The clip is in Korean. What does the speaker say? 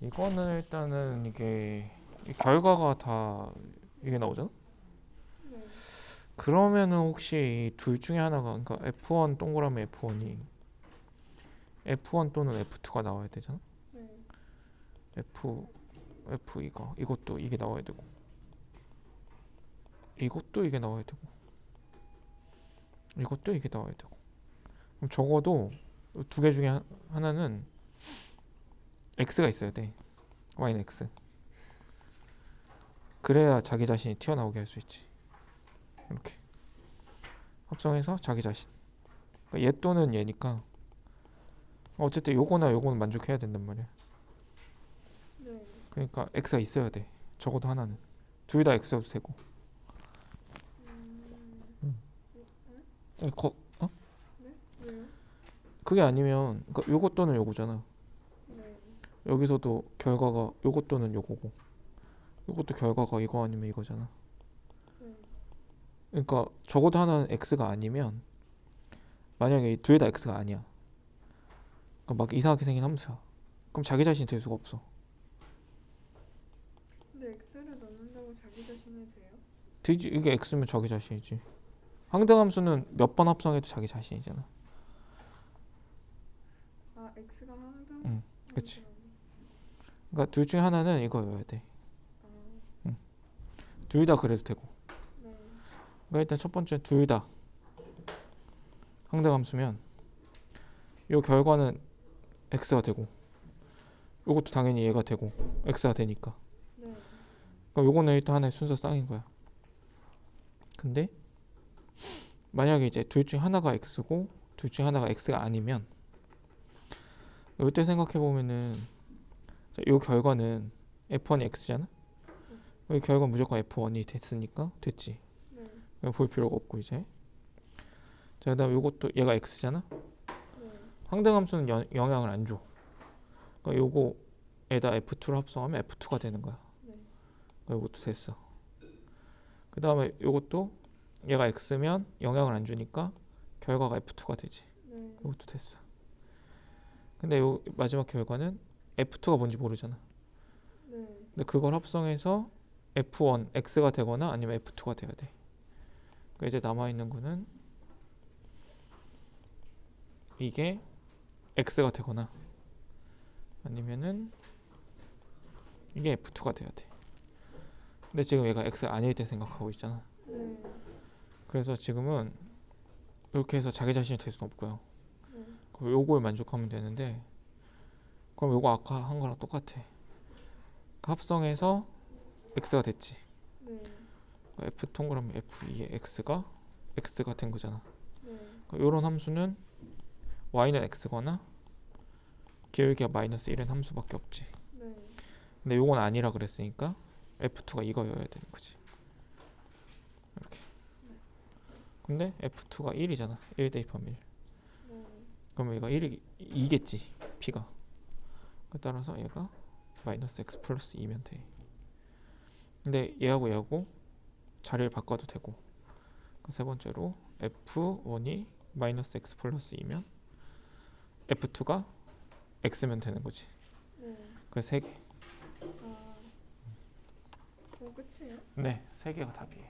이거는 일단은 이게 이 결과가 다 이게 나오잖아. 네. 그러면은 혹시 이 둘 중에 하나가 그러니까 F1 동그라미 F1이 F1 또는 F2가 나와야 되잖아. 네. F F 이거 이것도 이게 나와야 되고 이것도 이게 나와야 되고 이것도 이게 나와야 되고 그럼 적어도 두 개 중에 하- 하나는 x가 있어야 돼 y는 x 그래야 자기 자신이 튀어나오게 할 수 있지 이렇게 합성해서 자기 자신 그러니까 얘 또는 얘니까 어쨌든 요거나 요거는 만족해야 된단 말이야 네. 그러니까 x가 있어야 돼. 적어도 하나는. 둘 다 x여도 되고. 음. 어, 거, 어? 왜요? 그게 아니면 그러니까 요거 또는 요거잖아. 네. 여기서도 결과가 요거 또는 요거고. 요것도 결과가 이거 아니면 이거잖아. 네. 그러니까 적어도 하나는 x가 아니면 만약에 둘 다 x가 아니야. 그러니까 막 이상하게 생긴 함수야. 그럼 자기 자신이 될 수가 없어. 근데 x를 넣는다고 자기 자신이 돼요? 되지 이게 x면 자기 자신이지. 항등함수는 몇 번 합성해도 자기 자신이잖아. 아 x가 항등? 응, 그치. 그러니까 둘 중에 하나는 이거여야 돼. 아, 둘다 그래도 되고. 네. 그러니까 일단 첫 번째 둘 다 항등함수면 요 결과는 x가 되고 요것도 당연히 얘가 되고 x가 되니까 네. 그럼 요거는 일단 하나의 순서 쌍인 거야 근데 만약에 이제 둘 중에 하나가 x고 둘 중에 하나가 x가 아니면 이때 생각해 보면은 자, 요 결과는 f1이 x잖아 이 결과 무조건 f1이 됐으니까 됐지 네. 볼 필요가 없고 이제 자 그다음 요것도 얘가 x잖아 네. 항등함수는 연- 영향을 안 줘. 그러니까 요거에다 F2를 합성하면 F2가 되는 거야. 네. 그러니까 요것도 됐어. 그 다음에 요것도 얘가 X면 영향을 안 주니까 결과가 F2가 되지. 네. 요것도 됐어. 근데 요 마지막 결과는 F2가 뭔지 모르잖아. 네. 근데 그걸 합성해서 F1 X가 되거나 아니면 F2가 돼야 돼. 그러니까 이제 남아 있는 거는 이게 X가 되거나 아니면은 이게 F2가 돼야 돼. 근데 지금 얘가 X 아닐 때 생각하고 있잖아. 네. 그래서 지금은 이렇게 해서 자기 자신이 될 수는 없고요. 네. 그럼 요걸 만족하면 되는데 그럼 요거 아까 한 거랑 똑같아. 그 합성해서 X가 됐지. 네. F 동그라미 F2의 X가 X가 된 거잖아. 네. 이런 함수는 y는 x거나 기울기가 마이너스 1은 함수밖에 없지. 네. 근데 요건 아니라 그랬으니까 f2가 이거여야 되는 거지. 이렇게. 근데 f2가 1이잖아. 1 대입하면 1. 네. 그러면 얘가 1이 2겠지. p가. 그 따라서 얘가 마이너스 x 플러스 2면 돼. 근데 얘하고 얘하고 자리를 바꿔도 되고. 그 세 번째로 f1이 마이너스 x 플러스 2면 f2가 x면 되는 거지. 네. 그세 개. 아. 그럼 끝이에요? 네, 세 개가 답이에요.